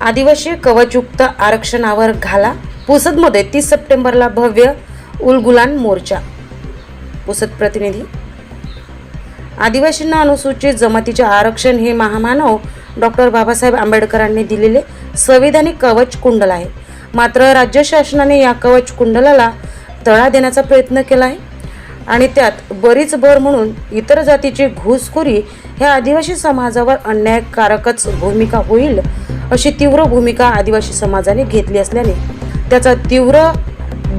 आदिवासी कवचयुक्त आरक्षणावर घाला. पुसदमध्ये तीस सप्टेंबरला भव्य उलगुलान मोर्चा. पुसद प्रतिनिधी. आदिवासींना अनुसूचित जमातीचे आरक्षण हे महामानव डॉक्टर बाबासाहेब आंबेडकरांनी दिलेले संविधानिक कवच कुंडल आहे. मात्र राज्य शासनाने या कवच कुंडलाला तळा देण्याचा प्रयत्न केला आहे. आणि त्यात बरीच भर म्हणून इतर जातीची घुसखोरी ह्या आदिवासी समाजावर अन्यायकारकच भूमिका होईल अशी तीव्र भूमिका आदिवासी समाजाने घेतली असल्याने त्याचा तीव्र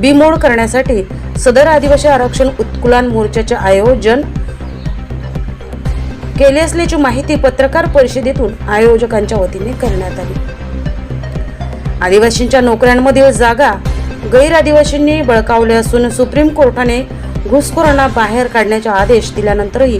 बिमोड करण्यासाठी सदर आदिवासी आरक्षण उत्कुलन मोर्चाचे आयोजन केले असल्याची माहिती पत्रकार परिषदेतून आयोजकांच्या वतीने करण्यात आली. आदिवासींच्या नोकऱ्यांमधील जागा गैर आदिवासींनी बळकावले असून सुप्रीम कोर्टाने घुसखोरांना बाहेर काढण्याचे आदेश दिल्यानंतरही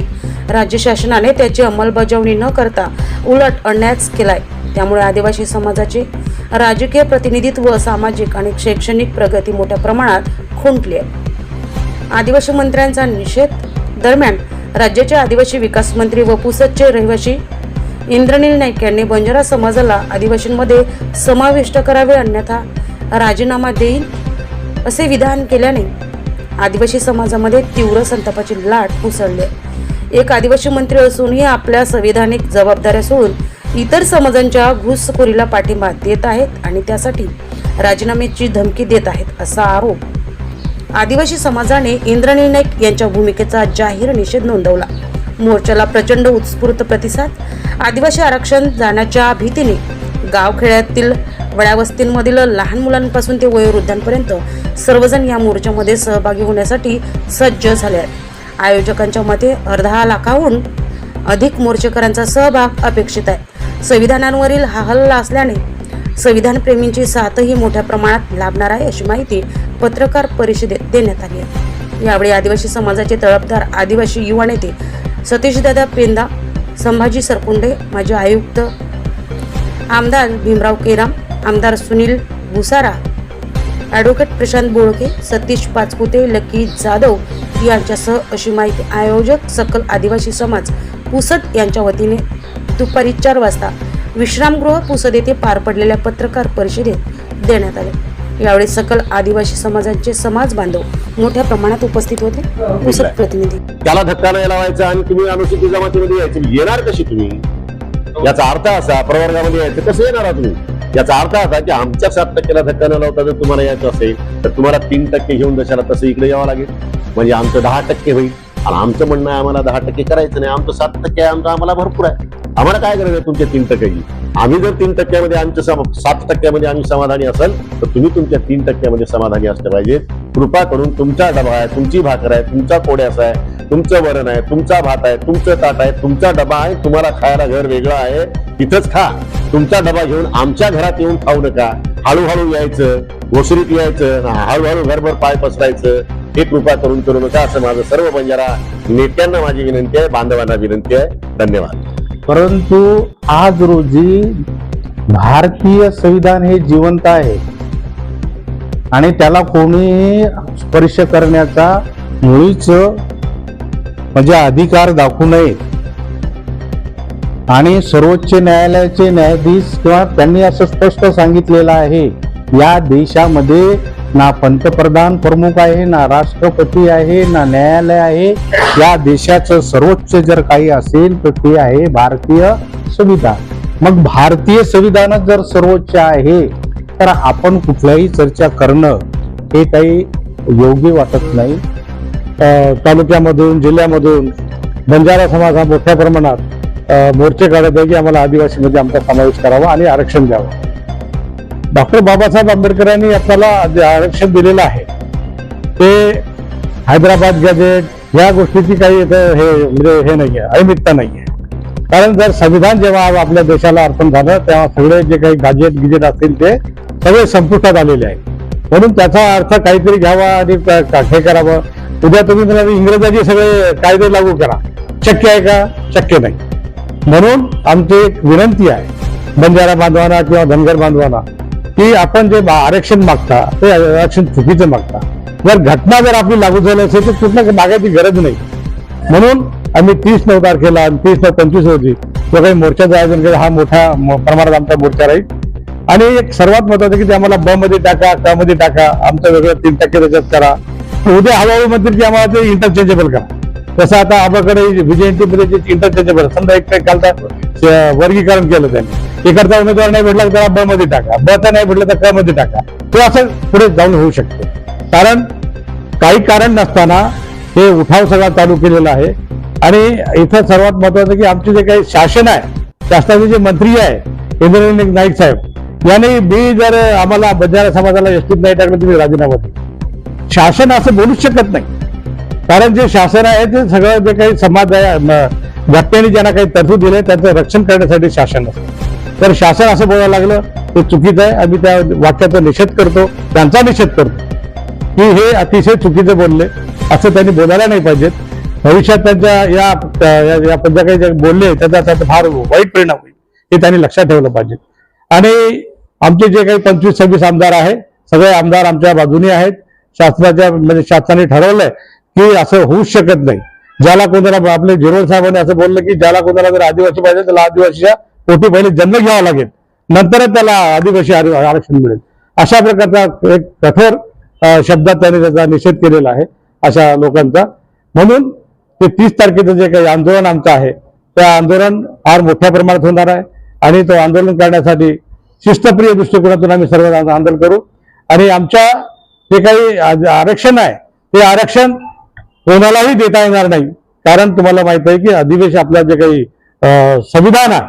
राज्य शासनाने त्याची अंमलबजावणी न करता उलट अन्यायच केलाय. त्यामुळे आदिवासी समाजाचे राजकीय प्रतिनिधित्व सामाजिक आणि शैक्षणिक प्रगती मोठ्या प्रमाणात खुंटली आहे आदिवासी मंत्र्यांचा निषेध दरम्यान राज्याचे आदिवासी विकास मंत्री व पुसदचे रहिवासी इंद्रनील नाईक यांनी बंजारा समाजाला आदिवासींमध्ये समाविष्ट करावे अन्यथा राजीनामा देईन असे विधान केल्याने आदिवासी समाजामध्ये तीव्र संतापाची लाट उसळली आहे. एक आदिवासी मंत्री असूनही आपल्या संविधानिक जबाबदाऱ्या सोडून इतर समाजांच्या घुसखोरीला पाठिंबा देत आहेत आणि त्यासाठी राजीनाम्याची धमकी देत आहेत असा आरोप आदिवासी समाजाने इंद्रनील नाईक यांच्या भूमिकेचा जाहीर निषेध नोंदवला. मोर्चाला प्रचंड उत्स्फूर्त प्रतिसाद आदिवासी आरक्षण जाण्याच्या भीतीने गावखेड्यातील वड्यावस्तींमधील लहान मुलांपासून ते वयोवृद्धांपर्यंत सर्वजण या मोर्चामध्ये सहभागी होण्यासाठी सज्ज झाले आहेत. आयोजकांच्या मते अर्धा लाखाहून अधिक मोर्चेकरांचा सहभाग अपेक्षित आहे. संविधानांवरील हा हल्ला असल्याने संविधानप्रेमींची साथही मोठ्या प्रमाणात लाभणार आहे अशी माहिती पत्रकार परिषदेत देण्यात आली आहे. यावेळी आदिवासी समाजाचे तळपदार आदिवासी युवा नेते सतीशदादा पेंदा संभाजी सरकुंडे माजी आयुक्त आमदार भीमराव केराम आमदार सुनील भुसारा ॲडव्होकेट प्रशांत बोळके सतीश पाचपुते लकी जाधव यांच्यासह अशी माहिती आयोजक सकल आदिवासी समाज पुसद यांच्या वतीने दुपारी चार वाजता विश्रामगृह पुसद येथे पार पडलेल्या पत्रकार परिषदेत देण्यात आले. यावेळी सकल आदिवासी समाजाचे समाज बांधव मोठ्या प्रमाणात उपस्थित होते. पुसद प्रतिनिधी. त्याला धक्का नाही लावायचा आणि तुम्ही अनुसूचित जमातीमध्ये यायचे. येणार कशी तुम्ही? याचा अर्थ असा प्रवर्गामध्ये यायचं. कसं येणार तुम्ही? याचा अर्थ असा की आमच्या सात टक्क्याला धक्का न लावता जर तुम्हाला यायचं असेल तर तुम्हाला तीन टक्के घेऊन दशाला तसं इकडे यावं लागेल. म्हणजे आमचं दहा टक्के होईल. आणि आमचं म्हणणं आहे आम्हाला दहा टक्के करायचं नाही. आमचं सात टक्के आहे आमचं आम्हाला भरपूर आहे. आम्हाला काय गरज आहे तुमच्या तीन टक्क्याची? आम्ही जर तीन टक्क्यामध्ये आमच्या सात टक्क्यामध्ये आम्ही समाधानी असेल तर तुम्ही तुमच्या तीन टक्क्यामध्ये समाधानी असले पाहिजे. कृपा करून तुमचा डबा आहे तुमची भाकर आहे तुमचा कोड्यास आहे तुमचं वरण आहे तुमचा भात आहे तुमचं ताट आहे तुमचा डबा आहे तुम्हाला खायला घर वेगळं आहे तिथंच खा. तुमचा डबा घेऊन आमच्या घरात येऊन खाऊ नका. हळूहळू यायचं घोसरीत यायचं हळूहळू घरभर पाय पसरायचं हे कृपा करून करू नका असं माझं सर्व बंजारा नेत्यांना माझी विनंती आहे बांधवांना विनंती आहे. धन्यवाद. परंतु आज रोजी भारतीय संविधान हे जिवंत आहे. आणि त्याला कोणी स्पर्श करण्याचा मुळीच म्हणजे अधिकार दाखवू नये. आणि सर्वोच्च न्यायालयाचे न्यायाधीश किंवा त्यांनी असं स्पष्ट सांगितलेलं आहे या देशामध्ये ना पंतप्रधान प्रमुख आहे ना राष्ट्रपती आहे ना न्यायालय आहे. या देशाचं सर्वोच्च जर काही असेल तर ते आहे भारतीय संविधान. मग भारतीय संविधानच जर सर्वोच्च आहे तर आपण कुठल्याही चर्चा करणं हे काही योग्य वाटत नाही. तालुक्यामधून जिल्ह्यामधून बंजारा समाज हा मोठ्या प्रमाणात मोर्चे काढत आहे की आम्हाला आदिवासीमध्ये आमचा समावेश करावा आणि आरक्षण द्यावं. डॉक्टर बाबासाहेब आंबेडकरांनी आपल्याला जे आरक्षण दिलेलं आहे ते हैदराबाद गॅजेट या गोष्टीची काही इथं हे म्हणजे हे नाहीये नाही आहे कारण जर संविधान जेव्हा आपल्या देशाला अर्पण झालं तेव्हा सगळे जे काही गाजेट गिजेट असतील ते सगळे संपुष्टात आलेले आहे म्हणून त्याचा अर्थ काहीतरी घ्यावा आणि हे करावं. उद्या तुम्ही म्हणाल इंग्रजाचे सगळे कायदे लागू करा. शक्य आहे का? शक्य नाही. म्हणून आमची एक विनंती आहे बंजारा बांधवांना किंवा धनगर बांधवांना की आपण जे आरक्षण मागता ते आरक्षण चुकीचं मागता. जर घटना जर आपली लागू झाली असेल तर कुठलं मागायची गरज नाही. म्हणून आम्ही तीस नऊ तारखेला आणि तीस नऊ पंचवीस रोजी जो काही मोर्चाचं आयोजन केलं हा मोठ्या प्रमाणात आमचा मोर्चा राहील. आणि एक सर्वात महत्वाचं की ते आम्हाला ब मध्ये टाका क मध्ये टाका आमचं वेगळं तीन टक्के त्याच्यात करा. उद्या हळूहळू म्हणतील की आम्हाला ते इंटरचेंजेबल करा. तसं आता आबाकडे विजयंतीमध्ये मध्ये जे इंटरचेंजेबल समजा एक काही कालता वर्गीकरण केलं त्यांनी. एखादा उमेदवार नाही भेटला तर त्याला ब मध्ये टाका. ब तर नाही भेटला तर क मध्ये टाका. ते असं पुढे जाऊन होऊ शकते. कारण काही कारण नसताना हे उठाव सगळा चालू केलेला आहे. आणि इथं सर्वात महत्वाचं की आमचे जे काही शासन आहे शासनाचे जे मंत्री आहे इंद्रनील नाईक साहेब यांनी मी जर आम्हाला बंजारा समाजाला एसटीत नाही टाकलं तुम्ही राजीनामा द्या शासन असं बोलूच शकत नाही. कारण जे शासन आहे ते सगळं जे काही समाज घटनेने ज्यांना काही तरतूद दिले त्यांचं रक्षण करण्यासाठी शासन असतं तर शासन असं बोलायला लागलं ते चुकीचं आहे आम्ही त्या वाक्याचा निषेध करतो त्यांचा निषेध करतो. की हे अतिशय चुकीचे बोलले असं त्यांनी बोलायला नाही पाहिजेत. भविष्यात त्यांच्या या या- पण ज्या काही जे बोलले त्याचा त्याचा फार वाईट परिणाम होईल हे त्यांनी लक्षात ठेवलं पाहिजे. आणि आमचे जे काही पंचवीस सव्वीस आमदार आहे सगळे आमदार आमच्या बाजूने आहेत. शासनाच्या म्हणजे शासनाने ठरवलंय की असं होऊच शकत नाही. ज्याला कोणाला आपले जिरोल साहेबांनी असं बोललं की ज्याला कोणाला जर आदिवासी पाहिजे त्याला आदिवासीच्या पोटी पहिले जन्म घ्यावा लागेल. नंतरच त्याला आदिवासी आर- आरक्षण मिळेल. अशा प्रकारचा एक कठोर शब्दात त्याने त्याचा निषेध केलेला आहे अशा लोकांचा. म्हणून ते तीस तारखेचं जे काही आंदोलन आमचं आहे ते आंदोलन फार मोठ्या प्रमाणात होणार आहे आणि तो आंदोलन करण्यासाठी शिस्तप्रिय दृष्टिकोनातून आम्ही सर्व आंदोलन करू. आणि आमच्या जे काही आरक्षण आहे ते आरक्षण कोणालाही देता येणार नाही. कारण तुम्हाला माहीत आहे की अधिवेशन आपलं जे काही संविधान आहे.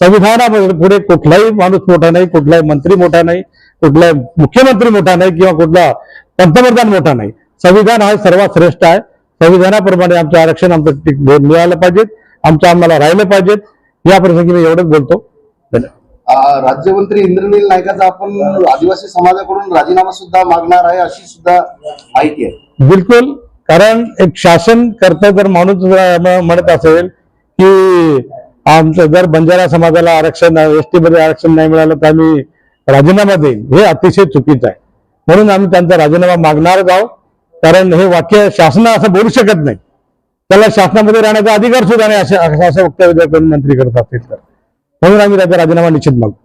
संविधानामध्ये पुढे कुठलाही माणूस मोठा नाही कुठलाही मंत्री मोठा नाही कुठलाही मुख्यमंत्री मोठा नाही किंवा कुठला पंतप्रधान मोठा नाही. संविधान हा सर्वात श्रेष्ठ आहे. संविधानाप्रमाणे आमचं आरक्षण आमचं मिळालं पाहिजेत. आमचं आम्हाला राहिलं पाहिजेत. या प्रसंगी मी एवढंच बोलतो. धन्यवाद. राज्यमंत्री इंद्रनील नाईकाचा आपण आदिवासी समाजाकडून राजीनामा सुद्धा मागणार आहे अशी सुद्धा माहिती आहे. बिलकुल. कारण एक शासन करता जर माणूस म्हणत असेल की आमचं जर बंजारा समाजाला आरक्षण एस टीमध्ये आरक्षण नाही मिळालं तर आम्ही राजीनामा देईल. हे अतिशय चुकीचं आहे. म्हणून आम्ही त्यांचा राजीनामा मागणारच आहोत. कारण हे वाक्य शासन असं बोलू शकत नाही. त्याला शासनामध्ये राहण्याचा अधिकार सुद्धा नाही असे असं वक्तव्य जर मंत्री करत असतील तर. म्हणून आम्ही त्याचा राजीनामा निश्चित मागतो.